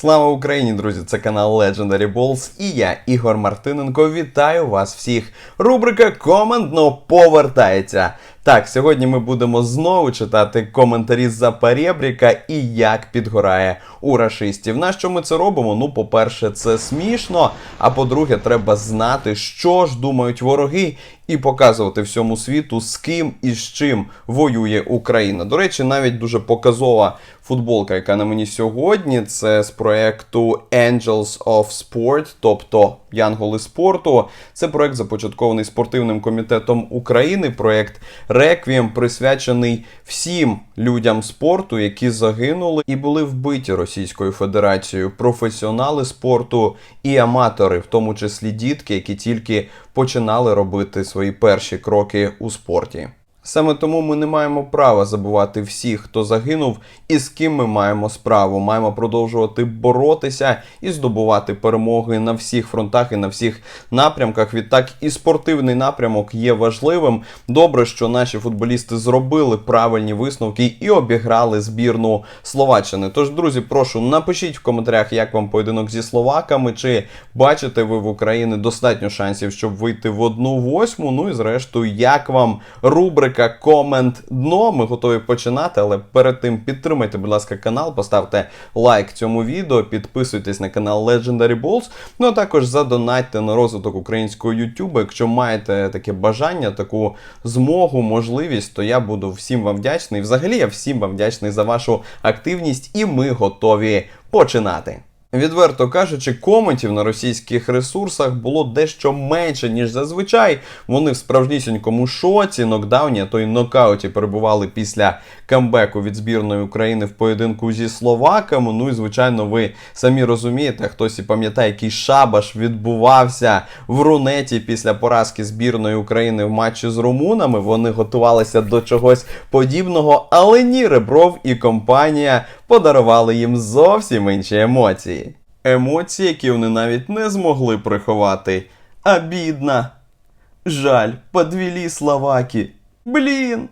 Слава Україні, друзі! Це канал Legendary Balls і я, Ігор Мартиненко. Вітаю вас всіх. Рубрика Командно повертається. Так, сьогодні ми будемо знову читати коментарі за перебріка і як підгорає у рашистів. На що ми це робимо? Ну, по-перше, це смішно. А по-друге, треба знати, що ж думають вороги, і показувати всьому світу, з ким і з чим воює Україна. До речі, навіть дуже показова футболка, яка на мені сьогодні, це з проекту Angels of Sport, тобто Янголи спорту. Це проект започаткований спортивним комітетом України. Проект Реквієм присвячений всім людям спорту, які загинули і були вбиті Російською Федерацією, професіонали спорту і аматори, в тому числі дітки, які тільки починали робити свої перші кроки у спорті. Саме тому ми не маємо права забувати всіх, хто загинув, і з ким ми маємо справу. Маємо продовжувати боротися і здобувати перемоги на всіх фронтах і на всіх напрямках. Відтак і спортивний напрямок є важливим. Добре, що наші футболісти зробили правильні висновки і обіграли збірну Словаччини. Тож, друзі, прошу напишіть в коментарях, як вам поєдинок зі словаками, чи бачите ви в Україні достатньо шансів, щоб вийти в одну восьму. Ну і зрештою, як вам рубрика комент дно. Ми готові починати, але перед тим підтримайте, будь ласка, канал, поставте лайк цьому відео, підписуйтесь на канал Legendary Balls. Ну а також задонатьте на розвиток українського YouTube. Якщо маєте таке бажання, таку змогу, можливість, то я буду всім вам вдячний. Взагалі, я всім вам вдячний за вашу активність, і ми готові починати. Відверто кажучи, коментів на російських ресурсах було дещо менше, ніж зазвичай. Вони в справжнісінькому шоці, нокдауні, а то й нокауті перебували після камбеку від збірної України в поєдинку зі словаками. Ну і звичайно, ви самі розумієте, хтось і пам'ятає, який шабаш відбувався в рунеті після поразки збірної України в матчі з румунами. Вони готувалися до чогось подібного, але ні, Ребров і компанія подарували їм зовсім інші емоції. Емоції, які вони навіть не змогли приховати. Обідно. Жаль, подвели словаки. Блин.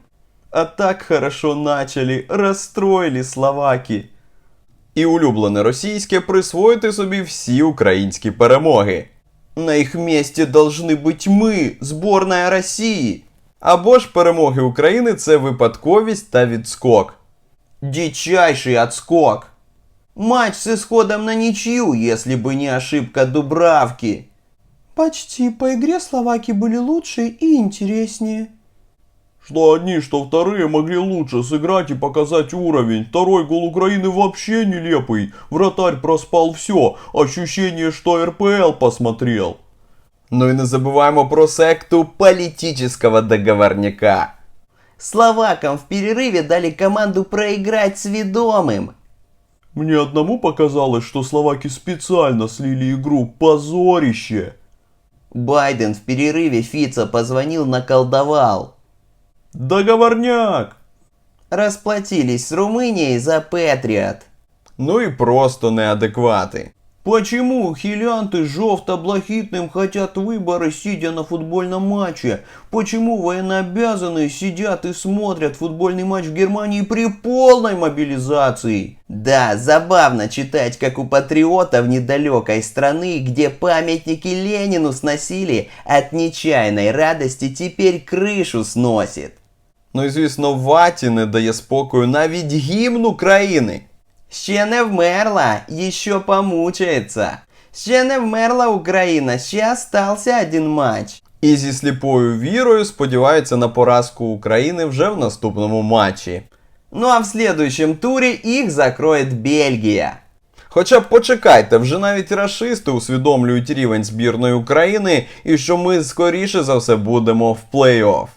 А так хорошо начали, розстроїли словаки. І улюблене російське присвоїти собі всі українські перемоги. На їх місці должны бути ми, зборна Росії. Або ж перемоги України це випадковість та відскок. Дичайший отскок. Матч с исходом на ничью, если бы не ошибка Дубравки. Почти. По игре словаки были лучше и интереснее. Что одни, что вторые могли лучше сыграть и показать уровень. Второй гол Украины вообще нелепый. Вратарь проспал все. Ощущение, что РПЛ посмотрел. Ну і не забуваємо про секту політичного договорняка. Словакам в перерыве дали команду проиграть с ведомым. Мне одному показалось, что словаки специально слили игру. Позорище. Байден в перерыве Фица позвонил, наколдовал. Договорняк. Расплатились с Румынией за Патриот. Ну і просто неадеквати. Почему хилянты жовто-блохитным хотят выборы, сидя на футбольном матче? Почему военнообязанные сидят и смотрят футбольный матч в Германии при полной мобилизации? Да, забавно читать, как у патриотов недалекой страны, где памятники Ленину сносили, от нечаянной радости теперь крышу сносит. Ну і звісно, ваті не дає спокою навіть гімн України. Ще не вмерла, еще помучается. Ще не вмерла Украина, ще остался один матч. І зі сліпою вірою сподіваються на поразку України вже в наступному матчі. Ну а в следующем туре их закроет Бельгия. Хоча б почекайте, вже навіть рашисти усвідомлюють рівень збірної України і що ми скоріше за все будемо в плей-офф.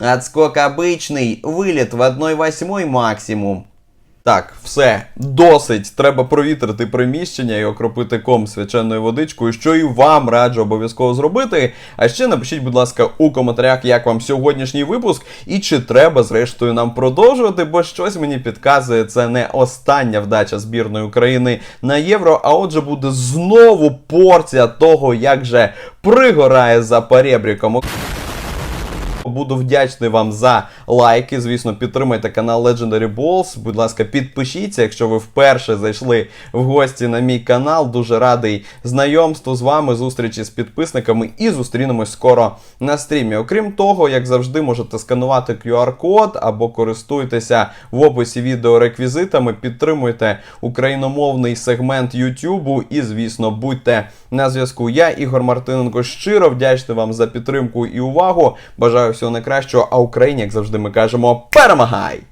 Отскок обычный, вылет в 1-8 максимум. Так, все, досить. Треба провітрити приміщення і окропити ком свяченою водичкою, що і вам раджу обов'язково зробити. А ще напишіть, будь ласка, у коментарях, як вам сьогоднішній випуск, і чи треба, зрештою, нам продовжувати, бо щось мені підказує, це не остання вдача збірної України на євро. А отже, буде знову порція того, як же пригорає за перебріком. Буду вдячний вам за лайки. Звісно, підтримайте канал Legendary Balls. Будь ласка, підпишіться, якщо ви вперше зайшли в гості на мій канал. Дуже радий знайомству з вами, зустрічі з підписниками і зустрінемось скоро на стрімі. Окрім того, як завжди, можете сканувати QR-код або користуйтеся в описі відео реквізитами, підтримуйте україномовний сегмент YouTube і, звісно, будьте на зв'язку. Я, Ігор Мартиненко, щиро вдячний вам за підтримку і увагу. Бажаю всього найкращого, а Україні, як завжди, ми кажемо, перемагай!